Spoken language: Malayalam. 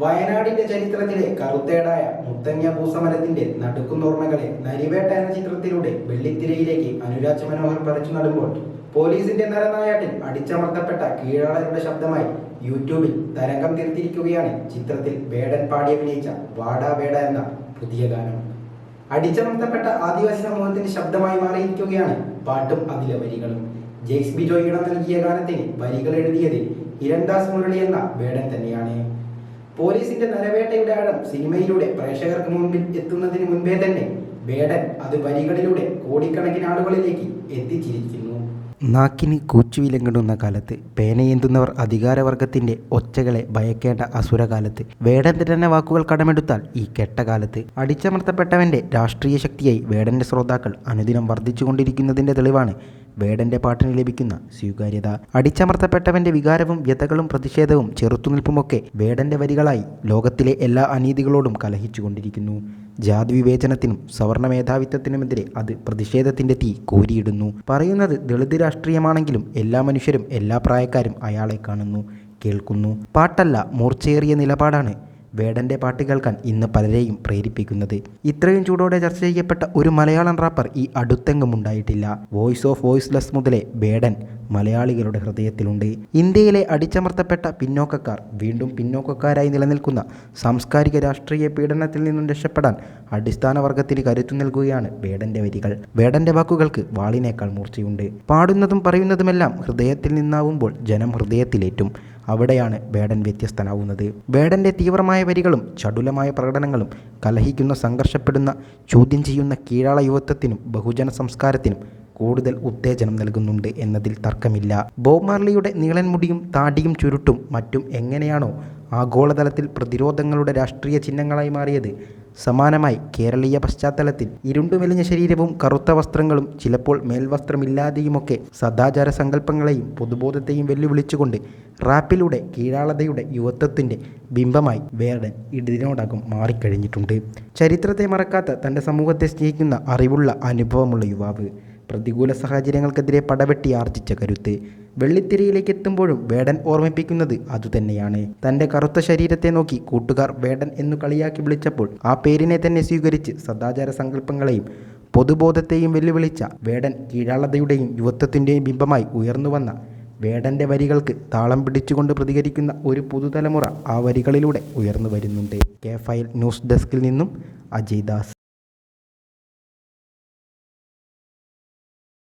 വയനാടിന്റെ ചരിത്രത്തിലെ കറുത്തേടായ മുത്തങ്ങ ഭൂസമരത്തിന്റെ നടുക്കുന്നോർമ്മകളെ നരിവേട്ട എന്ന ചിത്രത്തിലൂടെ വെള്ളിത്തിരയിലേക്ക് അനുരാജ് മനോഹർ പറിച്ചു നടുമ്പോൾ പോലീസിന്റെ നരനായാട്ടിൽ അടിച്ചമർത്തപ്പെട്ട കീഴാളരുടെ ശബ്ദമായി യൂട്യൂബിൽ തരംഗം തീർത്തിരിക്കുകയാണ് ചിത്രത്തിൽ വേടൻ പാടി അഭിനയിച്ച വാടാ വേട എന്ന പുതിയ ഗാനം. അടിച്ചമർത്തപ്പെട്ട ആദിവാസി സമൂഹത്തിന്റെ ശബ്ദമായി മാറിയിരിക്കുകയാണ് പാട്ടും അതിലെ വരികളും. ജെയ്സ് ബി ജോയിയുടെ നൽകിയ ഗാനത്തിന് വരികൾ എഴുതിയത് ഇരൻദാസ് മുരളി എന്ന വേടൻ തന്നെയാണ്. പോലീസിന്റെ നരവേട്ടയുടെ ആഴം സിനിമയിലൂടെ പ്രേക്ഷകർക്ക് മുമ്പിൽ എത്തുന്നതിന് മുൻപേ തന്നെ വേടൻ അത് വരികളിലൂടെ കോടിക്കണക്കിന് ആളുകളിലേക്ക് എത്തിച്ചിരിക്കുന്നു. നാക്കിന് കൂച്ചുവിലങ്ങിടുന്ന കാലത്ത് പേനയേന്തുന്നവർ അധികാരവർഗത്തിന്റെ ഒച്ചകളെ ഭയക്കേണ്ട അസുരകാലത്ത് വേടൻ തന്നെ വാക്കുകൾ കടമെടുത്താൽ ഈ കെട്ടകാലത്ത് അടിച്ചമർത്തപ്പെട്ടവന്റെ രാഷ്ട്രീയ ശക്തിയായി വേടന്റെ ശ്രോതാക്കൾ അനുദിനം വർദ്ധിച്ചുകൊണ്ടിരിക്കുന്നതിന്റെ തെളിവാണ് വേടന്റെ പാട്ടിന് ലഭിക്കുന്ന സ്വീകാര്യത. അടിച്ചമർത്തപ്പെട്ടവന്റെ വികാരവും വ്യതകളും പ്രതിഷേധവും ചെറുത്തുനിൽപ്പുമൊക്കെ വേടന്റെ വരികളായി ലോകത്തിലെ എല്ലാ അനീതികളോടും കലഹിച്ചുകൊണ്ടിരിക്കുന്നു. ജാതി വിവേചനത്തിനും സവർണ മേധാവിത്വത്തിനുമെതിരെ അത് പ്രതിഷേധത്തിന്റെ തീ കോരിയിടുന്നു. പറയുന്നത് ദളിത് രാഷ്ട്രീയമാണെങ്കിലും എല്ലാ മനുഷ്യരും എല്ലാ പ്രായക്കാരും അയാളെ കാണുന്നു കേൾക്കുന്നു. പാട്ടല്ല മൂർച്ചയേറിയ നിലപാടാണ് വേടന്റെ പാട്ട് കേൾക്കാൻ ഇന്ന് പലരെയും പ്രേരിപ്പിക്കുന്നത്. ഇത്രയും ചൂടോടെ ചർച്ച ചെയ്യപ്പെട്ട ഒരു മലയാളം റാപ്പർ ഈ അടുത്തെങ്ങും ഉണ്ടായിട്ടില്ല. വോയിസ് ഓഫ് വോയിസ്ലെസ് മുതലേ വേടൻ മലയാളികളുടെ ഹൃദയത്തിലുണ്ട്. ഇന്ത്യയിലെ അടിച്ചമർത്തപ്പെട്ട പിന്നോക്കക്കാർ വീണ്ടും പിന്നോക്കക്കാരായി നിലനിൽക്കുന്ന സാംസ്കാരിക രാഷ്ട്രീയ പീഡനത്തിൽ നിന്നും രക്ഷപ്പെടാൻ അടിസ്ഥാന വർഗത്തിന് കരുത്തു നൽകുകയാണ് വേടന്റെ വരികൾ. വേടന്റെ വാക്കുകൾക്ക് വാളിനേക്കാൾ മൂർച്ചയുണ്ട്. പാടുന്നതും പറയുന്നതുമെല്ലാം ഹൃദയത്തിൽ നിന്നാവുമ്പോൾ ജനം ഹൃദയത്തിലേറ്റും. അവിടെയാണ് വേടൻ വ്യത്യസ്തനാവുന്നത്. വേടന്റെ തീവ്രമായ വരികളും ചടുലമായ പ്രകടനങ്ങളും കലഹിക്കുന്ന സംഘർഷപ്പെടുന്ന ചോദ്യം ചെയ്യുന്ന കീഴാള യുവത്വത്തിനും ബഹുജന സംസ്കാരത്തിനും കൂടുതൽ ഉത്തേജനം നൽകുന്നുണ്ട് എന്നതിൽ തർക്കമില്ല. ബോബ് മാർലിയുടെ നീളൻ മുടിയും താടിയും ചുരുട്ടും മറ്റും എങ്ങനെയാണോ ആഗോളതലത്തിൽ പ്രതിരോധങ്ങളുടെ രാഷ്ട്രീയ ചിഹ്നങ്ങളായി മാറിയത്. സമാനമായി കേരളീയ പശ്ചാത്തലത്തിൽ ഇരുണ്ടുമെലിഞ്ഞ ശരീരവും കറുത്ത വസ്ത്രങ്ങളും ചിലപ്പോൾ മേൽവസ്ത്രമില്ലാതെയുമൊക്കെ സദാചാര സങ്കല്പങ്ങളെയും പൊതുബോധത്തെയും വെല്ലുവിളിച്ചുകൊണ്ട് റാപ്പിലൂടെ കീഴാളതയുടെ യുവത്വത്തിന്റെ ബിംബമായി വേർഡൻ ഇതിനോടകം മാറിക്കഴിഞ്ഞിട്ടുണ്ട്. ചരിത്രത്തെ മറക്കാത്ത തന്റെ സമൂഹത്തെ സ്നേഹിക്കുന്ന അറിവുള്ള അനുഭവമുള്ള യുവാവ്. പ്രതികൂല സാഹചര്യങ്ങൾക്കെതിരെ പടവെട്ടി ആർജിച്ച കരുത്ത് വെള്ളിത്തിരയിലേക്ക് എത്തുമ്പോഴും വേടൻ ഓർമ്മിപ്പിക്കുന്നത് അതുതന്നെയാണ്. തന്റെ കറുത്ത ശരീരത്തെ നോക്കി കൂട്ടുകാർ വേടൻ എന്നു കളിയാക്കി വിളിച്ചപ്പോൾ ആ പേരിനെ തന്നെ സ്വീകരിച്ച് സദാചാര സങ്കല്പങ്ങളെയും പൊതുബോധത്തെയും വെല്ലുവിളിച്ച വേടൻ കീഴാളതയുടെയും യുവത്വത്തിന്റെയും ബിംബമായി ഉയർന്നുവന്ന വേടന്റെ വരികൾക്ക് താളം പിടിച്ചുകൊണ്ട് പ്രതികരിക്കുന്ന ഒരു പുതുതലമുറ ആ വരികളിലൂടെ ഉയർന്നു വരുന്നുണ്ട്. കെ ഫയൽ ന്യൂസ് ഡെസ്കിൽ നിന്നും അജയ് ദാസ്.